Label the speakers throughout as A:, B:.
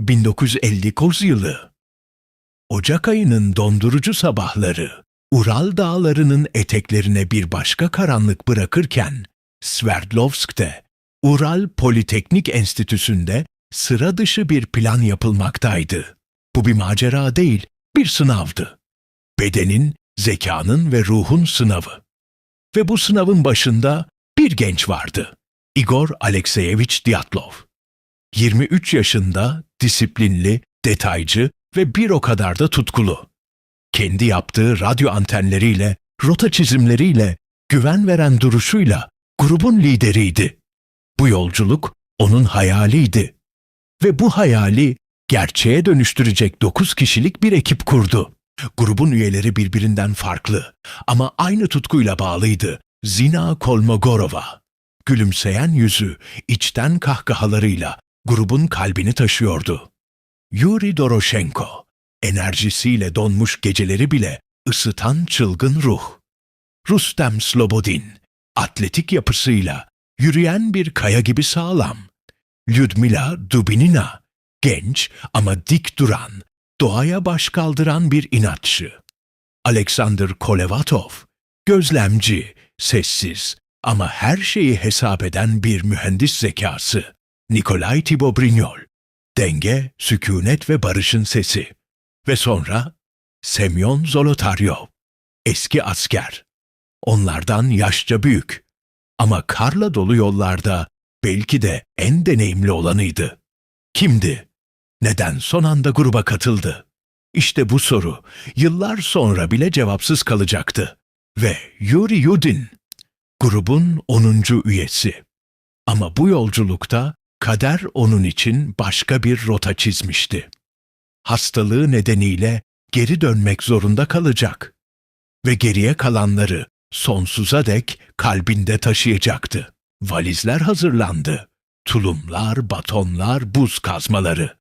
A: 1959 yılı. Ocak ayının dondurucu sabahları Ural dağlarının eteklerine bir başka karanlık bırakırken Sverdlovsk'te Ural Politeknik Enstitüsü'nde sıra dışı bir plan yapılmaktaydı. Bu bir macera değil, bir sınavdı. Bedenin, zekanın ve ruhun sınavı. Ve bu sınavın başında bir genç vardı. Igor Alekseyeviç Dyatlov. 23 yaşında, disiplinli, detaycı ve bir o kadar da tutkulu. Kendi yaptığı radyo antenleriyle, rota çizimleriyle, güven veren duruşuyla grubun lideriydi. Bu yolculuk onun hayaliydi. Ve bu hayali gerçeğe dönüştürecek 9 kişilik bir ekip kurdu. Grubun üyeleri birbirinden farklı ama aynı tutkuyla bağlıydı. Zina Kolmogorova. Gülümseyen yüzü, içten kahkahalarıyla grubun kalbini taşıyordu. Yuri Doroshenko, enerjisiyle donmuş geceleri bile ısıtan çılgın ruh. Rustem Slobodin, atletik yapısıyla yürüyen bir kaya gibi sağlam. Lyudmila Dubinina, genç ama dik duran, doğaya baş kaldıran bir inatçı. Alexander Kolevatov, gözlemci, sessiz ama her şeyi hesap eden bir mühendis zekası. Nikolay Tibobrinyol, denge, sükunet ve barışın sesi. Ve sonra Semyon Zolotaryov, eski asker. Onlardan yaşça büyük. Ama karla dolu yollarda belki de en deneyimli olanıydı. Kimdi? Neden son anda gruba katıldı? İşte bu soru yıllar sonra bile cevapsız kalacaktı. Ve Yuri Yudin, grubun 10. üyesi. Ama bu yolculukta kader onun için başka bir rota çizmişti. Hastalığı nedeniyle geri dönmek zorunda kalacak ve geriye kalanları sonsuza dek kalbinde taşıyacaktı. Valizler hazırlandı. Tulumlar, batonlar, buz kazmaları,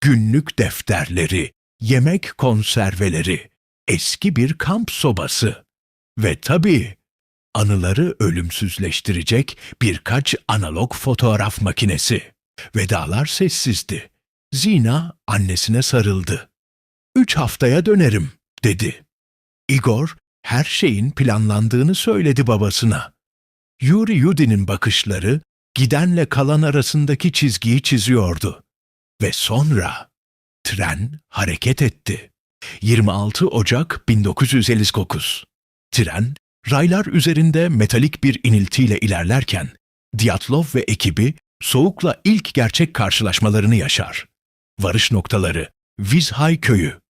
A: günlük defterleri, yemek konserveleri, eski bir kamp sobası ve tabii anıları ölümsüzleştirecek birkaç analog fotoğraf makinesi. Vedalar sessizdi. Zina annesine sarıldı. Üç haftaya dönerim, dedi. Igor, her şeyin planlandığını söyledi babasına. Yuri Yudin'in bakışları, gidenle kalan arasındaki çizgiyi çiziyordu. Ve sonra tren hareket etti. 26 Ocak 1959. Tren, raylar üzerinde metalik bir iniltiyle ilerlerken, Dyatlov ve ekibi soğukla ilk gerçek karşılaşmalarını yaşar. Varış noktaları Vizhay köyü.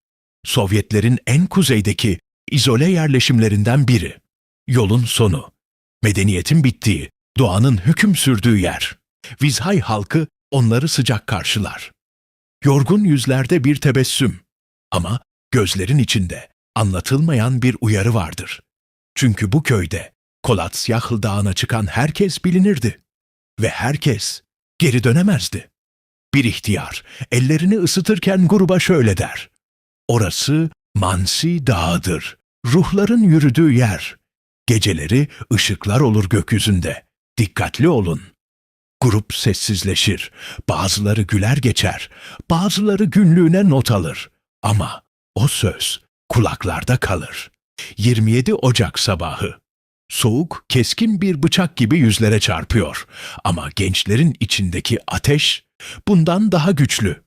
A: Sovyetlerin en kuzeydeki izole yerleşimlerinden biri. Yolun sonu. Medeniyetin bittiği, doğanın hüküm sürdüğü yer. Vizhay halkı onları sıcak karşılar. Yorgun yüzlerde bir tebessüm. Ama gözlerin içinde anlatılmayan bir uyarı vardır. Çünkü bu köyde Kolatsyahıl Dağı'na çıkan herkes bilinirdi. Ve herkes geri dönemezdi. Bir ihtiyar ellerini ısıtırken gruba şöyle der. Orası Mansi Dağı'dır. Ruhların yürüdüğü yer. Geceleri ışıklar olur gökyüzünde. Dikkatli olun. Grup sessizleşir. Bazıları güler geçer. Bazıları günlüğüne not alır. Ama o söz kulaklarda kalır. 27 Ocak sabahı. Soğuk, keskin bir bıçak gibi yüzlere çarpıyor. Ama gençlerin içindeki ateş bundan daha güçlü.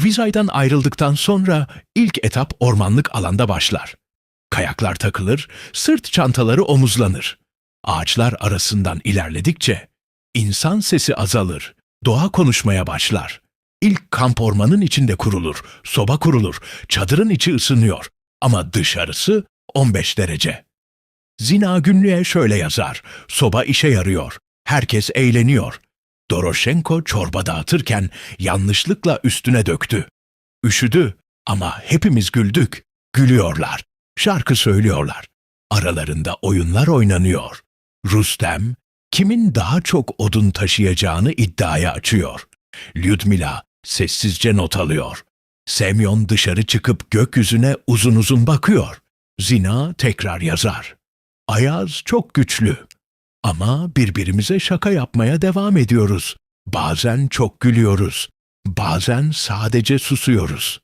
A: Vizay'dan ayrıldıktan sonra ilk etap ormanlık alanda başlar. Kayaklar takılır, sırt çantaları omuzlanır. Ağaçlar arasından ilerledikçe insan sesi azalır, doğa konuşmaya başlar. İlk kamp ormanın içinde kurulur, soba kurulur, çadırın içi ısınıyor ama dışarısı 15 derece. Zina günlüğe şöyle yazar, soba işe yarıyor, herkes eğleniyor. Doroshenko çorba dağıtırken yanlışlıkla üstüne döktü. Üşüdü ama hepimiz güldük. Gülüyorlar, şarkı söylüyorlar. Aralarında oyunlar oynanıyor. Rustem, kimin daha çok odun taşıyacağını iddiaya açıyor. Lyudmila sessizce not alıyor. Semyon dışarı çıkıp gökyüzüne uzun uzun bakıyor. Zina tekrar yazar. Ayaz çok güçlü. Ama birbirimize şaka yapmaya devam ediyoruz. Bazen çok gülüyoruz. Bazen sadece susuyoruz.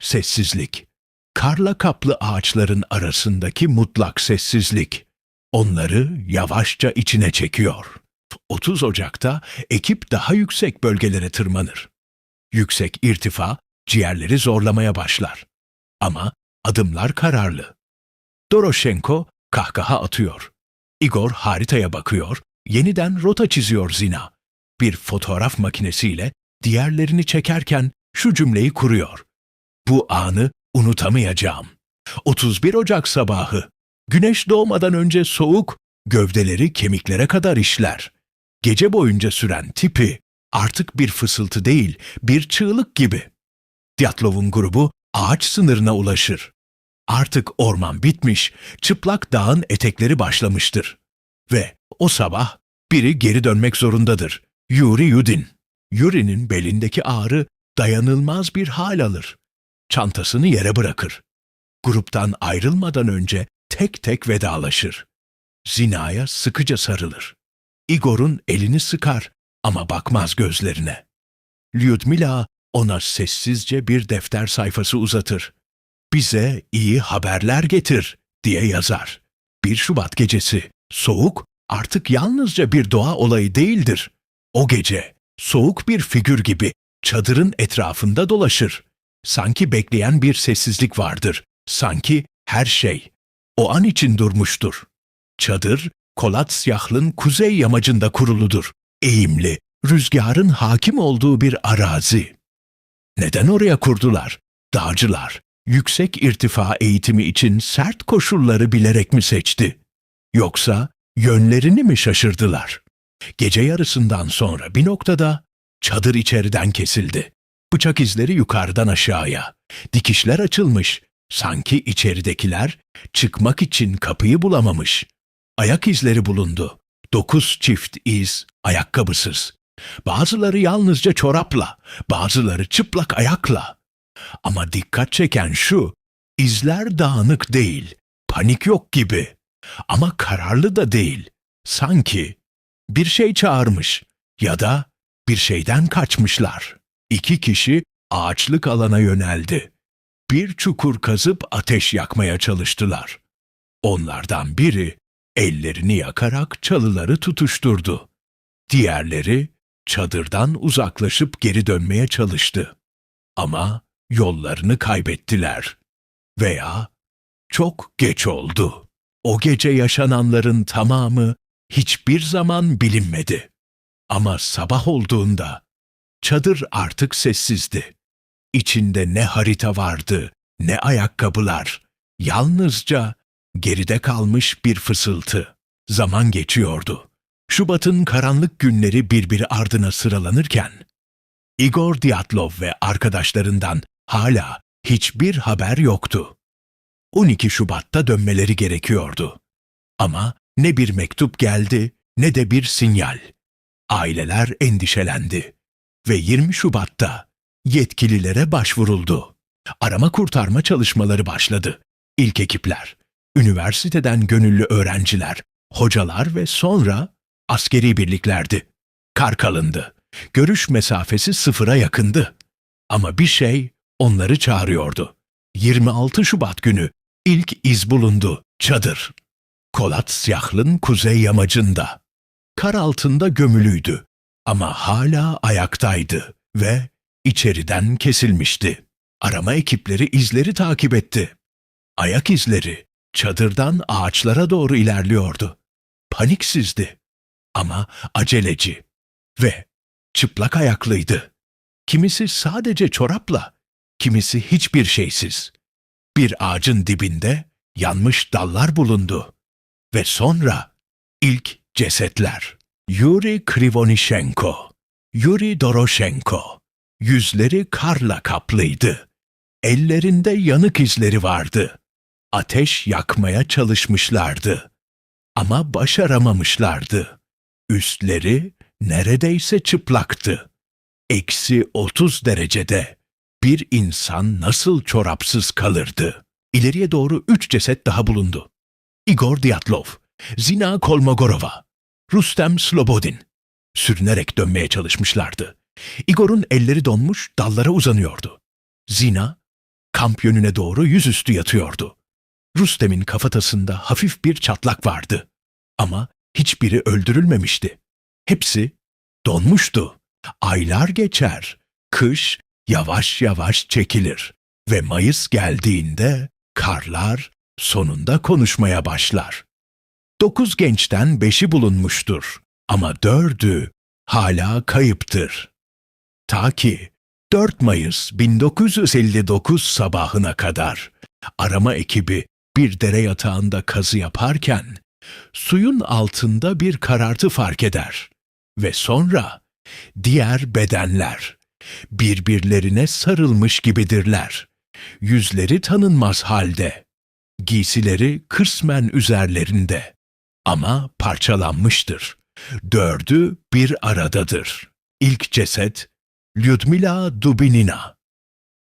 A: Sessizlik. Karla kaplı ağaçların arasındaki mutlak sessizlik. Onları yavaşça içine çekiyor. 30 Ocak'ta ekip daha yüksek bölgelere tırmanır. Yüksek irtifa ciğerleri zorlamaya başlar. Ama adımlar kararlı. Doroshenko kahkaha atıyor. Igor haritaya bakıyor, yeniden rota çiziyor Zina. Bir fotoğraf makinesiyle diğerlerini çekerken şu cümleyi kuruyor. Bu anı unutamayacağım. 31 Ocak sabahı. Güneş doğmadan önce soğuk, gövdeleri kemiklere kadar işler. Gece boyunca süren tipi artık bir fısıltı değil, bir çığlık gibi. Dyatlov'un grubu ağaç sınırına ulaşır. Artık orman bitmiş, çıplak dağın etekleri başlamıştır. Ve o sabah biri geri dönmek zorundadır. Yuri Yudin. Yuri'nin belindeki ağrı dayanılmaz bir hal alır. Çantasını yere bırakır. Gruptan ayrılmadan önce tek tek vedalaşır. Zina'ya sıkıca sarılır. Igor'un elini sıkar ama bakmaz gözlerine. Lyudmila ona sessizce bir defter sayfası uzatır. Bize iyi haberler getir diye yazar. 1 Şubat gecesi soğuk artık yalnızca bir doğa olayı değildir. O gece soğuk bir figür gibi çadırın etrafında dolaşır. Sanki bekleyen bir sessizlik vardır. Sanki her şey o an için durmuştur. Çadır Kolatsyahlı'nın kuzey yamacında kuruludur. Eğimli, rüzgarın hakim olduğu bir arazi. Neden oraya kurdular? Dağcılar, yüksek irtifa eğitimi için sert koşulları bilerek mi seçti? Yoksa yönlerini mi şaşırdılar? Gece yarısından sonra bir noktada çadır içeriden kesildi. Bıçak izleri yukarıdan aşağıya. Dikişler açılmış. Sanki içeridekiler çıkmak için kapıyı bulamamış. Ayak izleri bulundu. Dokuz çift iz, ayakkabısız. Bazıları yalnızca çorapla, bazıları çıplak ayakla. Ama dikkat çeken şu, izler dağınık değil, panik yok gibi. Ama kararlı da değil. Sanki bir şey çağırmış ya da bir şeyden kaçmışlar. İki kişi ağaçlık alana yöneldi. Bir çukur kazıp ateş yakmaya çalıştılar. Onlardan biri ellerini yakarak çalıları tutuşturdu. Diğerleri çadırdan uzaklaşıp geri dönmeye çalıştı. Ama yollarını kaybettiler. Veya çok geç oldu. O gece yaşananların tamamı hiçbir zaman bilinmedi. Ama sabah olduğunda çadır artık sessizdi. İçinde ne harita vardı, ne ayakkabılar. Yalnızca geride kalmış bir fısıltı. Zaman geçiyordu. Şubat'ın karanlık günleri birbiri ardına sıralanırken, Igor Dyatlov ve arkadaşlarından hala hiçbir haber yoktu. 12 Şubat'ta dönmeleri gerekiyordu. Ama ne bir mektup geldi ne de bir sinyal. Aileler endişelendi ve 20 Şubat'ta yetkililere başvuruldu. Arama kurtarma çalışmaları başladı. İlk ekipler, üniversiteden gönüllü öğrenciler, hocalar ve sonra askeri birliklerdi. Kar kalındı. Görüş mesafesi sıfıra yakındı. Ama bir şey onları çağırıyordu. 26 Şubat günü ilk iz bulundu. Çadır. Kolatsyahlı'nın kuzey yamacında. Kar altında gömülüydü ama hala ayaktaydı ve içeriden kesilmişti. Arama ekipleri izleri takip etti. Ayak izleri çadırdan ağaçlara doğru ilerliyordu. Paniksizdi ama aceleci ve çıplak ayaklıydı. Kimisi sadece çorapla, kimisi hiçbir şeysiz. Bir ağacın dibinde yanmış dallar bulundu. Ve sonra ilk cesetler. Yuri Krivonishenko, Yuri Doroshenko. Yüzleri karla kaplıydı. Ellerinde yanık izleri vardı. Ateş yakmaya çalışmışlardı. Ama başaramamışlardı. Üstleri neredeyse çıplaktı. Eksi 30 derecede. Bir insan nasıl çorapsız kalırdı? İleriye doğru üç ceset daha bulundu. Igor Dyatlov, Zina Kolmogorova, Rustem Slobodin. Sürünerek dönmeye çalışmışlardı. Igor'un elleri donmuş dallara uzanıyordu. Zina, kamp yönüne doğru yüzüstü yatıyordu. Rustem'in kafatasında hafif bir çatlak vardı. Ama hiçbiri öldürülmemişti. Hepsi donmuştu. Aylar geçer. Kış yavaş yavaş çekilir. Ve Mayıs geldiğinde karlar sonunda konuşmaya başlar. Dokuz gençten beşi bulunmuştur. Ama dördü hala kayıptır. Ta ki 4 Mayıs 1959 sabahına kadar arama ekibi bir dere yatağında kazı yaparken suyun altında bir karartı fark eder ve sonra diğer bedenler birbirlerine sarılmış gibidirler. Yüzleri tanınmaz halde, giysileri kısmen üzerlerinde ama parçalanmıştır. Dördü bir aradadır. İlk ceset Lyudmila Dubinina.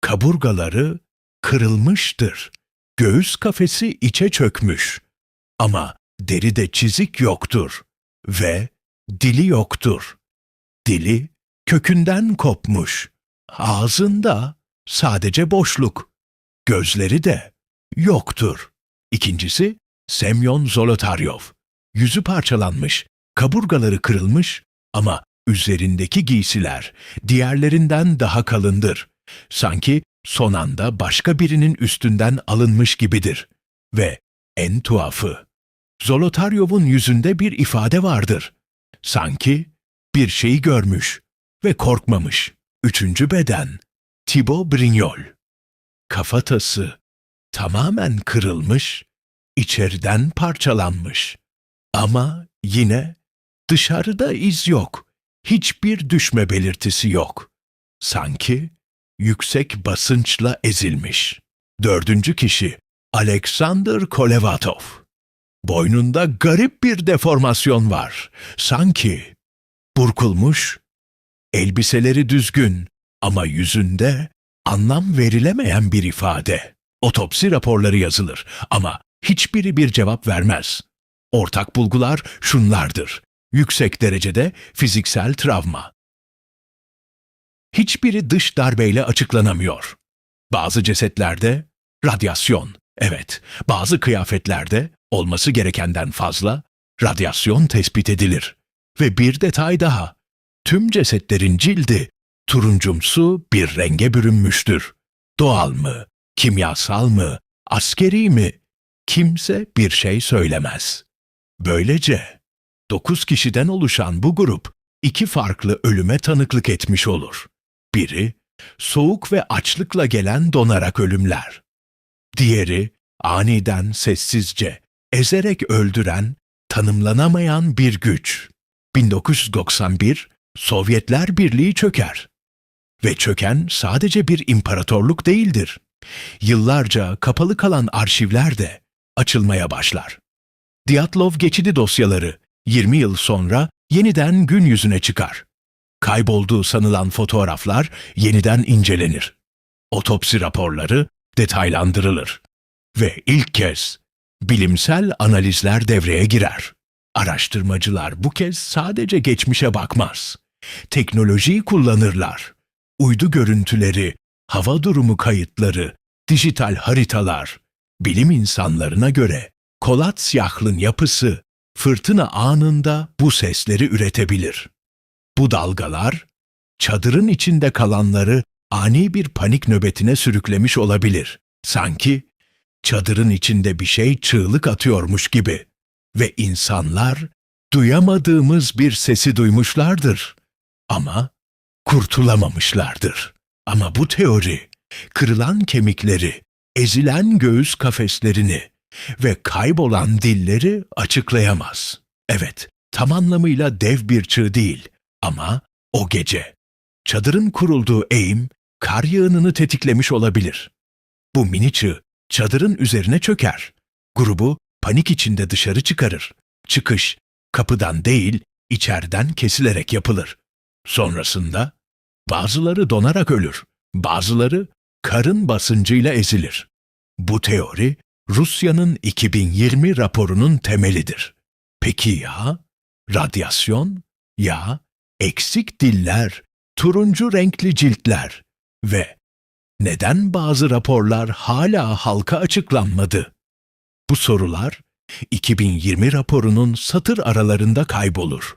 A: Kaburgaları kırılmıştır. Göğüs kafesi içe çökmüş. Ama deride çizik yoktur ve dili yoktur. Dili kökünden kopmuş. Ağzında sadece boşluk. Gözleri de yoktur. İkincisi Semyon Zolotaryov. Yüzü parçalanmış, kaburgaları kırılmış ama üzerindeki giysiler diğerlerinden daha kalındır. Sanki son anda başka birinin üstünden alınmış gibidir. Ve en tuhafı, Zolotaryov'un yüzünde bir ifade vardır. Sanki bir şeyi görmüş ve korkmamış. Üçüncü beden, Thibaut Brignol. Kafatası tamamen kırılmış, içeriden parçalanmış. Ama yine dışarıda iz yok. Hiçbir düşme belirtisi yok. Sanki yüksek basınçla ezilmiş. Dördüncü kişi Alexander Kolevatov. Boynunda garip bir deformasyon var. Sanki burkulmuş, elbiseleri düzgün ama yüzünde anlam verilemeyen bir ifade. Otopsi raporları yazılır ama hiçbiri bir cevap vermez. Ortak bulgular şunlardır. Yüksek derecede fiziksel travma. Hiçbiri dış darbeyle açıklanamıyor. Bazı cesetlerde radyasyon, evet, bazı kıyafetlerde olması gerekenden fazla radyasyon tespit edilir. Ve bir detay daha, tüm cesetlerin cildi turuncumsu bir renge bürünmüştür. Doğal mı, kimyasal mı, askeri mi? Kimse bir şey söylemez. Böylece dokuz kişiden oluşan bu grup iki farklı ölüme tanıklık etmiş olur. Biri, soğuk ve açlıkla gelen donarak ölümler. Diğeri, aniden sessizce, ezerek öldüren, tanımlanamayan bir güç. 1991, Sovyetler Birliği çöker. Ve çöken sadece bir imparatorluk değildir. Yıllarca kapalı kalan arşivler de açılmaya başlar. Diatlov geçidi dosyaları 20 yıl sonra yeniden gün yüzüne çıkar. Kaybolduğu sanılan fotoğraflar yeniden incelenir. Otopsi raporları detaylandırılır. Ve ilk kez bilimsel analizler devreye girer. Araştırmacılar bu kez sadece geçmişe bakmaz. Teknolojiyi kullanırlar. Uydu görüntüleri, hava durumu kayıtları, dijital haritalar, bilim insanlarına göre Kolatsyahlı'nın yapısı fırtına anında bu sesleri üretebilir. Bu dalgalar, çadırın içinde kalanları ani bir panik nöbetine sürüklemiş olabilir. Sanki çadırın içinde bir şey çığlık atıyormuş gibi. Ve insanlar duyamadığımız bir sesi duymuşlardır. Ama kurtulamamışlardır. Ama bu teori, kırılan kemikleri, ezilen göğüs kafeslerini ve kaybolan dilleri açıklayamaz. Evet, tam anlamıyla dev bir çığ değil ama o gece. Çadırın kurulduğu eğim kar yığınını tetiklemiş olabilir. Bu mini çığ çadırın üzerine çöker. Grubu panik içinde dışarı çıkarır. Çıkış kapıdan değil içeriden kesilerek yapılır. Sonrasında bazıları donarak ölür, bazıları karın basıncıyla ezilir. Bu teori Rusya'nın 2020 raporunun temelidir. Peki ya radyasyon, ya eksik diller, turuncu renkli ciltler ve neden bazı raporlar hala halka açıklanmadı? Bu sorular 2020 raporunun satır aralarında kaybolur.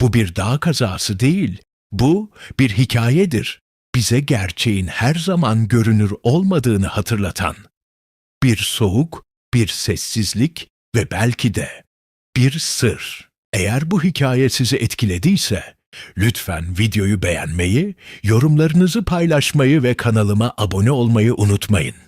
A: Bu bir dağ kazası değil, bu bir hikayedir. Bize gerçeğin her zaman görünür olmadığını hatırlatan. Bir soğuk, bir sessizlik ve belki de bir sır. Eğer bu hikaye sizi etkilediyse, lütfen videoyu beğenmeyi, yorumlarınızı paylaşmayı ve kanalıma abone olmayı unutmayın.